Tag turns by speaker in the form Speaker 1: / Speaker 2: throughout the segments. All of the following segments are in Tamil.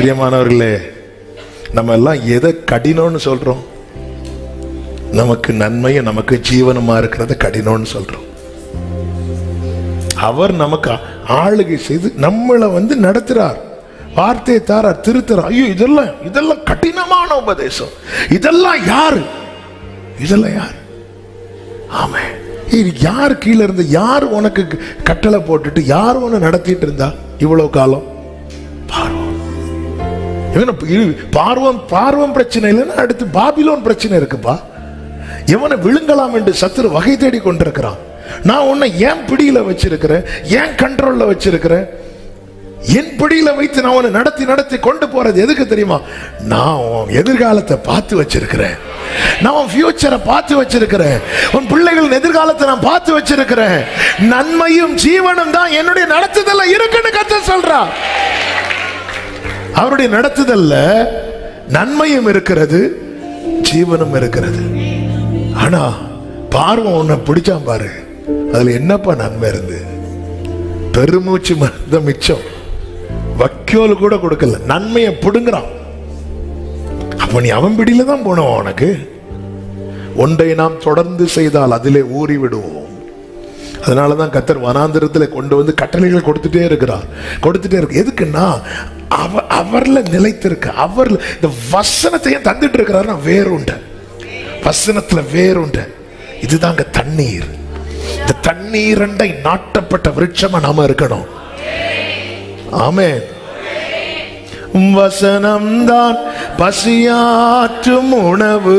Speaker 1: பிரியமானவர்களே நம்ம எல்லாம் எதை கடினம்னு சொல்றோம்? நமக்கு நன்மையும் நமக்கு ஜீவனமா இருக்கிறத கடினம்னு சொல்றோம். அவர் நமக்கு ஆளுகை செய்து நம்மளை வந்து நடத்துறார். வார்த்தையை தாரார் திருத்துறார். ஐயோ இதெல்லாம் இதெல்லாம் கடினமான உபதேசம். இதெல்லாம் யாரு? இதெல்லாம் யார்? ஆமே. இது யார் கீழே இருந்து யார் உனக்கு கட்டளை போட்டுட்டு யார் உன்னை நடத்திட்டு இருந்தா? இவ்வளவு காலம்? பார்வோன் இவனை பார்வம் பார்வம் பிரச்சனை இல்லைன்னா அடுத்து பாபிலோன் பிரச்சனை இருக்குப்பா. இவனை விழுங்கலாம் என்று சத்துரு வகை தேடி கொண்டிருக்கிறான். நான் உன்னை ஏன் பிடியில வச்சிருக்கிறேன்? ஏன் கண்ட்ரோல்ல வச்சிருக்கிறேன்? என் பிடியில வைத்து நான் உன்னை நடத்தி நடத்தி கொண்டு போறது எதுக்கு தெரியுமா? நான் உன் எதிர்காலத்தை பார்த்து வச்சிருக்கிறேன். நான் உன் ஃபியூச்சரை பார்த்து வச்சிருக்கிறேன். உன் பிள்ளைகளின் எதிர்காலத்தை நான் பார்த்து வச்சிருக்கிறேன். நன்மையும் ஜீவனும் தான் என்னுடைய நடத்துதல இருக்குன்னு கத்த சொல்றா அவருடைய நடத்துதல்ல நன்மையும் இருக்கிறது ஜீவனும் இருக்கிறது. ஆனா பார்வம் உன்னை பிடிச்சான் பாரு. அதுல என்னப்பா நன்மை இருந்து? பெருமூச்சு மருந்த மிச்சம். வக்கியோல் கூட கொடுக்கல. நன்மையை பிடுங்குறான். அப்ப நீ அவன் பிடியில தான் போனவன் உனக்கு. ஒன்றை நாம் தொடர்ந்து செய்தால் அதிலே ஊறி விடுவோம் அதனால தான் கத்தர் வனாந்திரத்தில் கொண்டு வந்து கட்டளைகள் கொடுத்துட்டே இருக்கிறார். கொடுத்துட்டே இருக்கு. எதுக்குன்னா அவ அவரில் நிலைத்திருக்க அவர் இந்த வசனத்தையும் தந்துட்டு இருக்கிறாருன்னா வேறுண்ட வசனத்தில் வேறுண்ட இதுதாங்க தண்ணீர். இந்த தண்ணீரண்டை நாட்டப்பட்ட விருட்சமா நாம இருக்கணும். ஆமே வசனம்தான் பசியாற்றும் உணவு.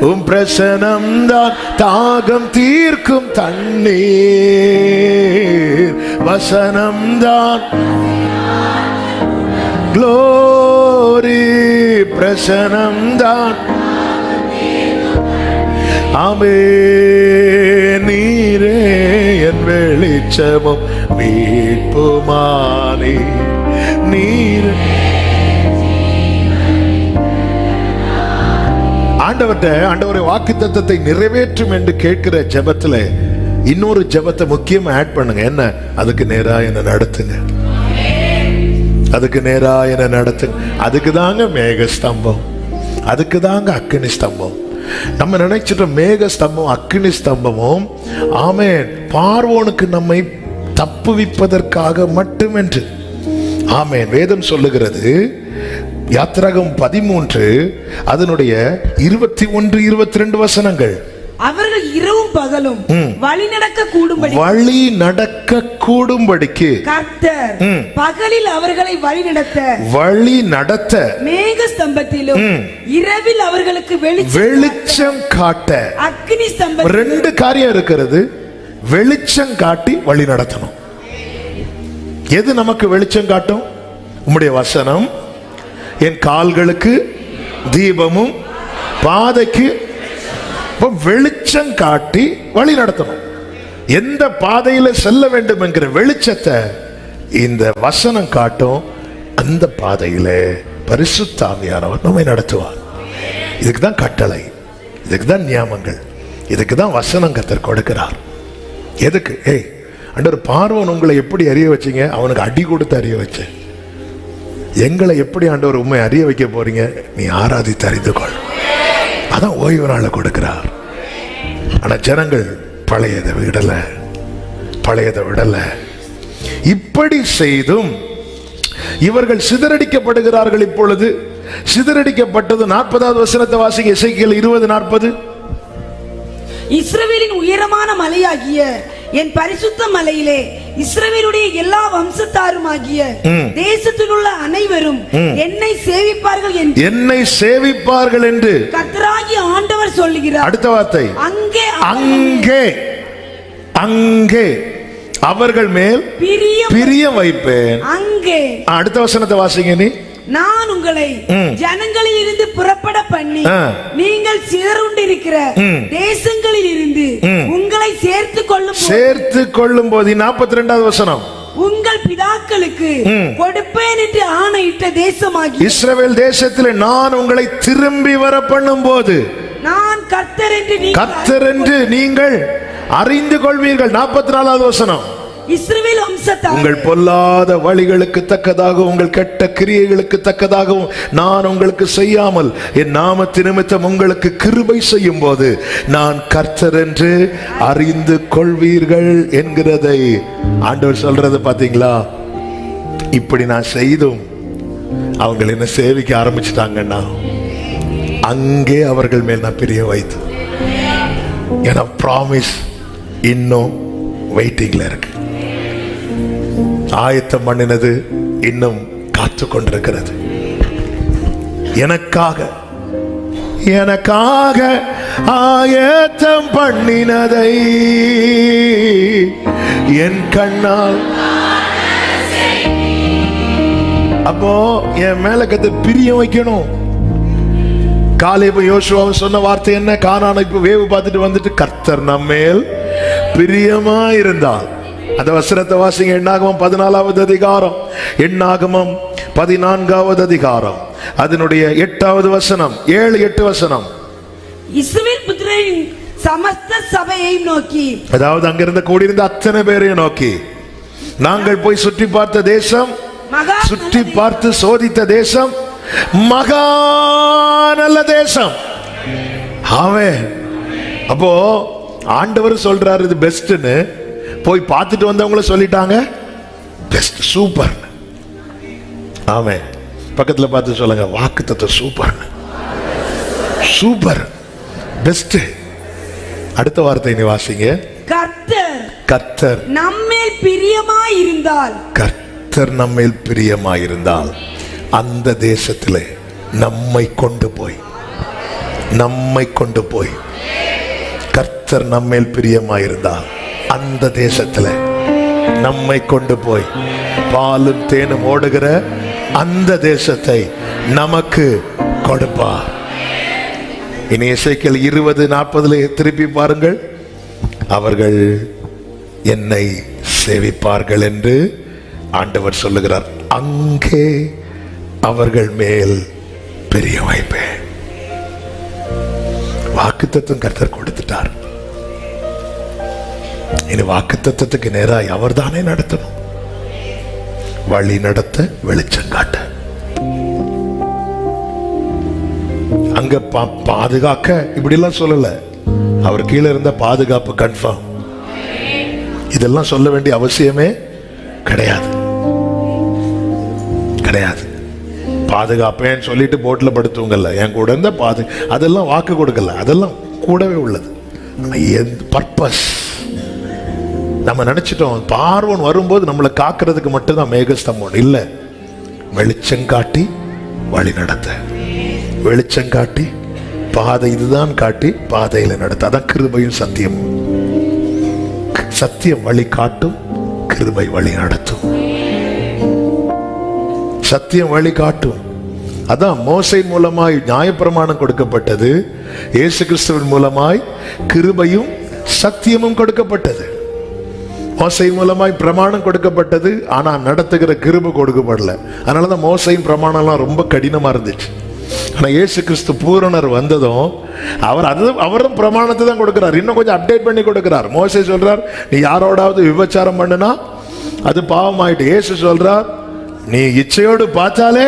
Speaker 1: உம் பிரசனம் தான் தாகம் தீர்க்கும் தண்ணீர். வசனம் தான் க்ளோரி. பிரசனம் தான் அமே நீரே என் வெளிச்சமும் மீட்புமானி. நீரே ஆண்டவர்கிட்ட ஆண்டவரை வாக்கு தத்தத்தை நிறைவேற்றும் என்று கேட்கிற ஜெபத்துல இன்னொரு ஜெபத்தை முக்கியமா ஆட் பண்ணுங்க. என்ன? அதுக்கு நேரா என்ன நடத்துங்க. அதுக்கு நேரா என்ன நடத்துங்க. அதுக்கு தாங்க மேக ஸ்தம்பம். அதுக்கு தாங்க அக்கினி ஸ்தம்பம். நம்ம நினைச்சிட்ட மேக ஸ்தம்பம் அக்கினி ஸ்தம்பமும் ஆமே பார்வோனுக்கு நம்மை தப்புவிப்பதற்காக மட்டுமென்று. ஆமென். வேதம் சொல்லுகிறது யாத்திராகம் பதிமூன்று அதனுடைய இருபத்தி ஒன்று இருபத்தி ரெண்டு வசனங்கள்.
Speaker 2: அவர்கள் இரவும் பகலும் வழி நடக்க கூடும்படி
Speaker 1: வழி நடக்க கூடும்படிக்கு.
Speaker 2: கர்த்தர். பகலில் அவர்களை வழி நடத்த
Speaker 1: வழி நடத்த.
Speaker 2: மேக ஸ்தம்பத்திலும் இரவில் அவர்களுக்கு வெளிச்சம்
Speaker 1: காட்ட
Speaker 2: அக்னி ஸ்தம்பம்
Speaker 1: ரெண்டு காரியம் இருக்கிறது. வெளிச்சம் காட்டி வழி நடத்தணும். எது நமக்கு வெளிச்சம் காட்டும்? உம்முடைய வசனம். என் கால்களுக்கு தீபமும் பாதைக்கு வெளிச்சம் காட்டி வழி நடத்தணும். எந்த பாதையில் செல்ல வேண்டும் என்கிற வெளிச்சத்தை இந்த வசனம் காட்டும் அந்த பாதையில் பரிசுத்தாமியானவர் நம்மை நடத்துவார். இதுக்கு தான் கட்டளை இதுக்கு தான் நியாமங்கள் இதுக்கு தான் வசனம் கத்தர் கொடுக்கிறார். எதுக்கு? ஏய் அண்டர் பார்வன் உங்களை எப்படி அறிய வச்சீங்க? அவனுக்கு அடி கொடுத்து அறிய வச்சேன். எங்களை எப்படி ஆண்டவர் உண்மை அறிய வைக்க போறீங்க? நீ ஆராதித்து அறிந்து கொள். அதான் ஓய்வு நாளை கொடுக்கிறார். ஆனால் ஜனங்கள் பழையதை விடலை. பழையதை விடலை. இப்படி செய்தும் இவர்கள் சிதறடிக்கப்படுகிறார்கள் இப்பொழுது. சிதறடிக்கப்பட்டது நாற்பதாவது வசனத்தை வாசிங்க இசைக்கியல் இருபது நாற்பது.
Speaker 2: இஸ்ரவேலின் உயரமான மலையாகிய என் பரிசுத்த மலையிலே இஸ்ரவேலுடைய எல்லா வம்சத்தாருமாகிய தேசத்தில் உள்ள அனைவரும் என்னை சேவிப்பார்கள் என்று
Speaker 1: என்னை சேவிப்பார்கள் என்று
Speaker 2: கர்த்தராகிய ஆண்டவர் சொல்லுகிறார்.
Speaker 1: அடுத்த வார்த்தை.
Speaker 2: அங்கே
Speaker 1: அங்கே அங்கே அவர்கள் மேல்
Speaker 2: பிரியம்
Speaker 1: வைப்பேன்.
Speaker 2: அங்கே.
Speaker 1: அடுத்த வசனத்தை வாசிங்க நீ.
Speaker 2: நான் உங்களை ஜனங்களில் இருந்து புறப்பட பண்ணி. நீங்கள் சிதறுண்டிருக்கிற தேசங்களில் இருந்து சேர்த்து கொள்ளும் போது
Speaker 1: சேர்த்து கொள்ளும் போது நாற்பத்தி ரெண்டாவது வசனம்.
Speaker 2: உங்கள் பிதாக்களுக்கு கொடுப்பேன் என்று ஆணையிட்ட தேசமாகி
Speaker 1: இஸ்ரவேல் தேசத்தில் நான் உங்களை திரும்பி வர பண்ணும் போது
Speaker 2: நான் கர்த்தர் என்று நீங்கள்
Speaker 1: கத்தர் என்று நீங்கள் அறிந்து கொள்வீர்கள். நாற்பத்தி நாலாவது வசனம்.
Speaker 2: இஸ்ரவேல் வம்சத்தார்.
Speaker 1: உங்கள் பொல்லாத வழிகளுக்கு தக்கதாக உங்கள் கெட்ட கிரியைகளுக்கு தக்கதாகவும் நான் உங்களுக்கு செய்யாமல் என் நாமத்து நிமித்தம் உங்களுக்கு கிருபை செய்யும் போது நான் கர்த்தர் என்று அறிந்து கொள்வீர்கள் என்கிறதை ஆண்டவர் சொல்றது பாத்தீங்களா? இப்படி நான் செய்தும் அவங்க என்ன சேவிக்க ஆரம்பிச்சிட்டாங்கன்னா அங்கே அவர்கள் மேல் நான் பிரிய வைத்து ஏன்னா ப்ராமிஸ் இன்னும் வெயிட்டிங்ல இருக்கு. ஆயத்தம் பண்ணினது இன்னும் காத்து கொண்டிருக்கிறது எனக்காக எனக்காக ஆயத்தம் பண்ணினதை என் கண்ணால். அப்போ என் மேல கத்து பிரியம் வைக்கணும். காலேபு யோசுவாவும் சொன்ன வார்த்தை என்ன? காணான இப்ப வேவு பார்த்துட்டு வந்துட்டு கர்த்தர் நம்மேல் பிரியமா இருந்தால் அந்த வசனத்தை வாசிங்க. எண்ணாகமம் பதினாலாவது அதிகாரம். எண்ணாகமம் பதினான்காவது அதிகாரம். அதனுடைய எட்டாவது வசனம். ஏழு எட்டு வசனம்.
Speaker 2: இஸ்ரவேல் புத்திரரின் சமஸ்த சபையை நோக்கி.
Speaker 1: அதாவது அங்கிருந்த கூடியிருந்த அத்தனை பேரையும் நோக்கி. நாங்கள் போய் சுற்றி பார்த்த தேசம் சுற்றி பார்த்து சோதித்த தேசம் மகா நல்ல தேசம். ஆமே அப்போ ஆண்டவர் சொல்றாரு இது பெஸ்ட்னு போய் பார்த்துட்டு வந்தவங்கள சொல்லிட்டாங்க? பெஸ்ட் சூப்பர் ஆமே பக்கத்துல பார்த்து சொல்லுங்க வாக்கு தத்துவ சூப்பர் சூப்பர் பெஸ்ட் அடுத்த வார்த்தை நீ வாசிங்க
Speaker 2: கர்த்தர்.
Speaker 1: கர்த்தர்.
Speaker 2: நம்மேல் பிரியமாய் இருந்தால்
Speaker 1: கர்த்தர் நம்மேல் பிரியமாயிருந்தால் அந்த தேசத்திலே நம்மை கொண்டு போய் நம்மை கொண்டு போய் கர்த்தர் நம்மேல் பிரியமாயிருந்தால் அந்த தேசத்துல நம்மை கொண்டு போய் பாலும் தேனும் ஓடுகிற அந்த தேசத்தை நமக்கு கொடுப்பா இனி இசைக்கள் இருபது நாற்பதுல திருப்பி பாருங்கள். அவர்கள் என்னை சேவிப்பார்கள் என்று ஆண்டவர் சொல்லுகிறார். அங்கே அவர்கள் மேல் பெரிய வைப்பேன் வாக்குத்தத்தம் கர்த்தர் கொடுத்துட்டார். இனி வாக்கு தத்துவத்துக்கு நேராக அவர் தானே நடத்தணும். வழி நடத்த வெளிச்சம் காட்ட. அங்க பா- பாதுகாக்க இப்படி எல்லாம் சொல்லல. அவர் கீழே இருந்த பாதுகாப்பு கன்ஃபார்ம் இதெல்லாம் சொல்ல வேண்டிய அவசியமே கிடையாது. கிடையாது. பாதுகாப்பேன்னு சொல்லிட்டு போட்ல படுத்துவங்கல்ல என் கூட இருந்த பாது அதெல்லாம் வாக்கு கொடுக்கல. அதெல்லாம் கூடவே உள்ளது. பர்பஸ் நம்ம நினச்சிட்டோம். பார்வன் வரும்போது நம்மளை காக்கிறதுக்கு மட்டும்தான் மேகஸ்தம்பம். இல்லை. வெளிச்சம் காட்டி வழி நடத்த. வெளிச்சம் காட்டி பாதை இதுதான் காட்டி பாதையில் நடத்த. அதான் கிருபையும் சத்தியமும். சத்தியம் வழி காட்டும் கிருபை வழி நடத்தும். சத்தியம் வழி காட்டும். அதான் மோசை மூலமாய் நியாயப்பிரமாணம் கொடுக்கப்பட்டது. இயேசு கிறிஸ்துவின் மூலமாய் கிருபையும் சத்தியமும் கொடுக்கப்பட்டது. மோசை மூலமாய் பிரமாணம் கொடுக்கப்பட்டது ஆனால் நடத்துகிற கிருபை கொடுக்கப்படல. அதனாலதான் மோசையும் பிரமாணம்லாம் ரொம்ப கடினமாக இருந்துச்சு. ஆனால் ஏசு கிறிஸ்து பூரணர் வந்ததும் அவர் அது அவரும் பிரமாணத்தை தான் கொடுக்குறார். இன்னும் கொஞ்சம் அப்டேட் பண்ணி கொடுக்குறார். மோசை சொல்கிறார் நீ யாரோடாவது விபச்சாரம் பண்ணுனா அது பாவம் ஆயிட்டு ஏசு சொல்கிறார் நீ இச்சையோடு பார்த்தாலே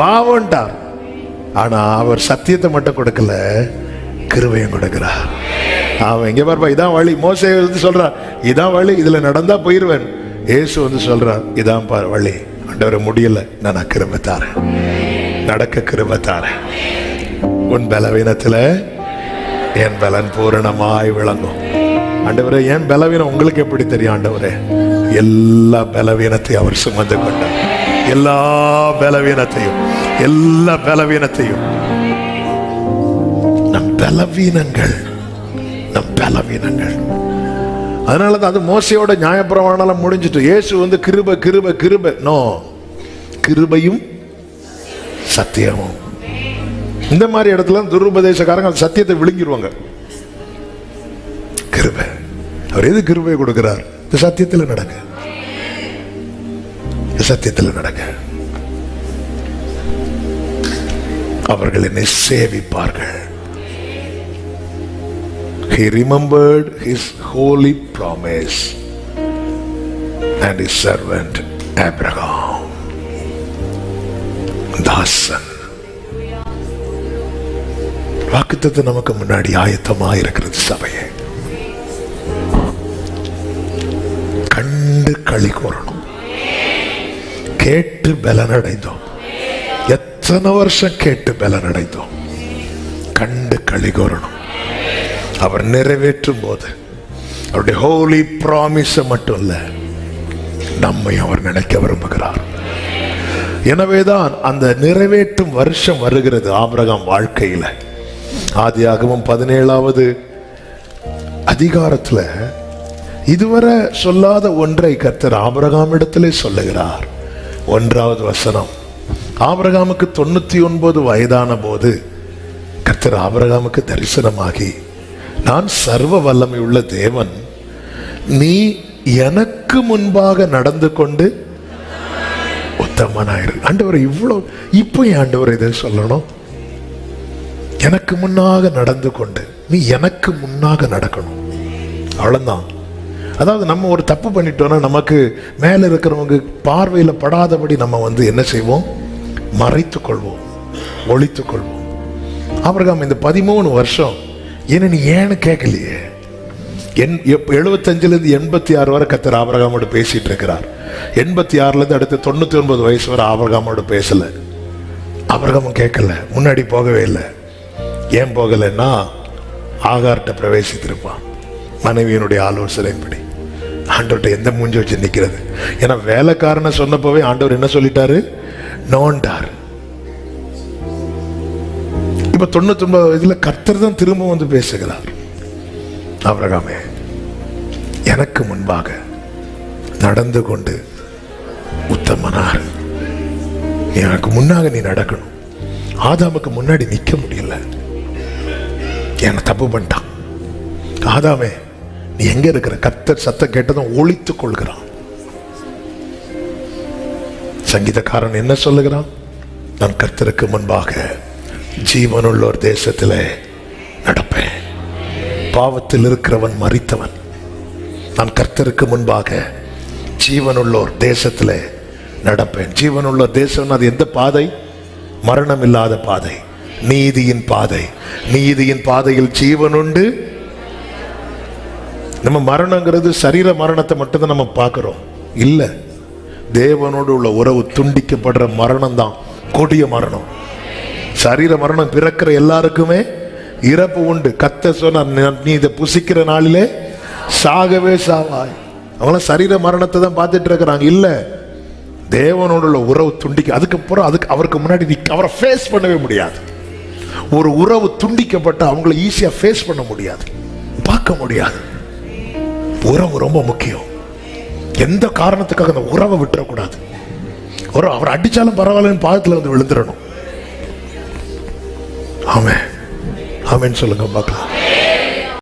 Speaker 1: பாவம்ட்டார். ஆனால் அவர் சத்தியத்தை மட்டும் கொடுக்கல கிருவையும் கொடுக்கிறார். அவன் எங்க பாருப்பா இதான் வழி. மோசே வந்து சொல்றான் இதான் வழி இதுல நடந்தா போயிருவேன். இயேசு வந்து சொல்றார் இதான் பார் வழி. ஆண்டவரை முடியல. நான் கிருபை தாரேன். நடக்க கிருபை தாரேன். உன் பலவீனத்துல என் பலன் பூரணமாய் விளங்கும். ஆண்டவரே என் பலவீனம் உங்களுக்கு எப்படி தெரியும் ஆண்டவரே? எல்லா பலவீனத்தையும் அவர் சுமந்து கொண்டார். எல்லா பலவீனத்தையும் எல்லா பலவீனத்தையும். நம் பலவீனங்கள் நம் பலவீனங்கள். அதனால தான் அது மோசையோட நியாயப்பிரமாணம் முடிஞ்சிட்டு இயேசு வந்து கிருப கிருப கிருப. நோ கிருபையும் சத்தியமும். இந்த மாதிரி இடத்துல துருபதேசக்காரங்க சத்தியத்தை விழுங்கிடுவாங்க கிருபை. அவர் எது கிருபை கொடுக்கிறார்? இந்த சத்தியத்தில் நடங்க இந்த சத்தியத்தில் நடங்க அவர்கள் என்னை சேவிப்பார்கள். He remembered his holy promise. and his servant Abraham. தாசன் வாக்குத்தத்தை நமக்கு முன்னாடி ஆயத்தமாக இருக்கிறது சபையை கண்டு களி கூறணும் கேட்டு பலனடைந்தோம் எத்தனை வருஷம் கேட்டு பலனடைந்தோம் கண்டு களி கூறணும் அவர் நிறைவேற்றும் போது அவருடைய ஹோலி ப்ராமிஸ மட்டும் இல்ல நம்மை அவர் நினைக்க விரும்புகிறார். எனவேதான் அந்த நிறைவேற்றும் வருஷம் வருகிறது ஆபிரகாம் வாழ்க்கையில. ஆதியாகவும் பதினேழாவது அதிகாரத்துல இதுவரை சொல்லாத ஒன்றை கர்த்தர் ஆபிரகாமிடத்திலே சொல்லுகிறார். ஒன்றாவது வசனம் ஆபிரகாமுக்கு தொண்ணூத்தி ஒன்பது வயதான போது கர்த்தர் ஆபிரகாமுக்கு தரிசனமாகி நான் சர்வ வல்லமை உள்ள தேவன். நீ எனக்கு முன்பாக நடந்து கொண்டு உத்தமனாயிரு. ஆண்டவர் இவ்வளோ இப்போ என் ஆண்டவர் இதை சொல்லணும்? எனக்கு முன்னாக நடந்து கொண்டு நீ எனக்கு முன்னாக நடக்கணும். அவ்வளோதான் அதாவது நம்ம ஒரு தப்பு பண்ணிட்டோம்னா நமக்கு மேலே இருக்கிறவங்க பார்வையில் படாதபடி நம்ம வந்து என்ன செய்வோம்? மறைத்துக்கொள்வோம் கொள்வோம். ஒழித்துக் கொள்வோம். இந்த பதிமூணு வருஷம் என்ன நீ ஏன்னு கேட்கலையே? என் எப் எழுபத்தஞ்சிலேருந்து எண்பத்தி ஆறு வரை கத்தர் ஆபரகாமோடு பேசிகிட்டு இருக்கிறார் எண்பத்தி ஆறுலேருந்து அடுத்து தொண்ணூற்றி ஒன்பது வயசு வரை ஆபரகாமோடு பேசலை. ஆபரகமும் கேட்கல. முன்னாடி போகவே இல்லை. ஏன் போகலைன்னா ஆகார்ட்ட பிரவேசித்திருப்பான். மனைவியினுடைய ஆலோசனைப்படி ஆண்டவர்கிட்ட எந்த மூஞ்சி வச்சு நிற்கிறது ஏன்னா வேலைக்காரனை சொன்னப்போவே ஆண்டவர் என்ன சொல்லிட்டாரு? நோண்டார். இப்ப தொண்ணூத்தி ஒன்பது வயதுல கர்த்தர் தான் திரும்ப வந்து பேசுகிறார். அவரகாமே எனக்கு முன்பாக நடந்து கொண்டு உத்தமனார். எனக்கு முன்னாக நீ நடக்கணும். ஆதாமுக்கு முன்னாடி நிற்க முடியல. என்ன தப்பு பண்ணிட்டான். ஆதாமே நீ எங்க இருக்கிற? கத்தர் சத்தம் கேட்டதும் ஒழித்துக் கொள்கிறான். சங்கீதக்காரன் என்ன சொல்லுகிறான்? நான் கர்த்தருக்கு முன்பாக ஜீவனுள்ளோர் தேசத்தில் நடப்பேன். பாவத்தில் இருக்கிறவன் மறித்தவன். நான் கர்த்தருக்கு முன்பாக ஜீவனுள்ளோர் தேசத்தில் நடப்பேன். ஜீவனுள்ள தேசம் அது எந்த பாதை? மரணம் இல்லாத பாதை. நீதியின் பாதை. நீதியின் பாதையில் ஜீவனுண்டு. நம்ம மரணங்கிறது சரீர மரணத்தை மட்டும்தான் நம்ம பார்க்குறோம். இல்ல. தேவனோடு உள்ள உறவு துண்டிக்கப்படுற மரணம் தான் கொடிய மரணம். சரீர மரணம் பிறக்கிற எல்லாருக்குமே இறப்பு உண்டு. கத்த சொன்ன "நீ- இதை புசிக்கிற நாளிலே சாகவே சாவாய். அவங்களாம் சரீர மரணத்தை தான் பார்த்துட்டு இருக்கிறாங்க. இல்லை தேவனோடு உள்ள உறவு துண்டிக்க அதுக்கப்புறம் அதுக்கு அவருக்கு முன்னாடி நீ அவரை ஃபேஸ் பண்ணவே முடியாது. ஒரு உறவு துண்டிக்கப்பட்ட அவங்கள ஈஸியாக ஃபேஸ் பண்ண முடியாது. பார்க்க முடியாது. உறவு ரொம்ப முக்கியம். எந்த காரணத்துக்காக அந்த உறவை விட்டுறக்கூடாது. ஒரு அவர் அடித்தாலும் பரவாயில்லன்னு பாதத்தில் வந்து விழுந்துடணும். ஆமே ஆமேன்னு சொல்லுங்க பார்க்கலாம்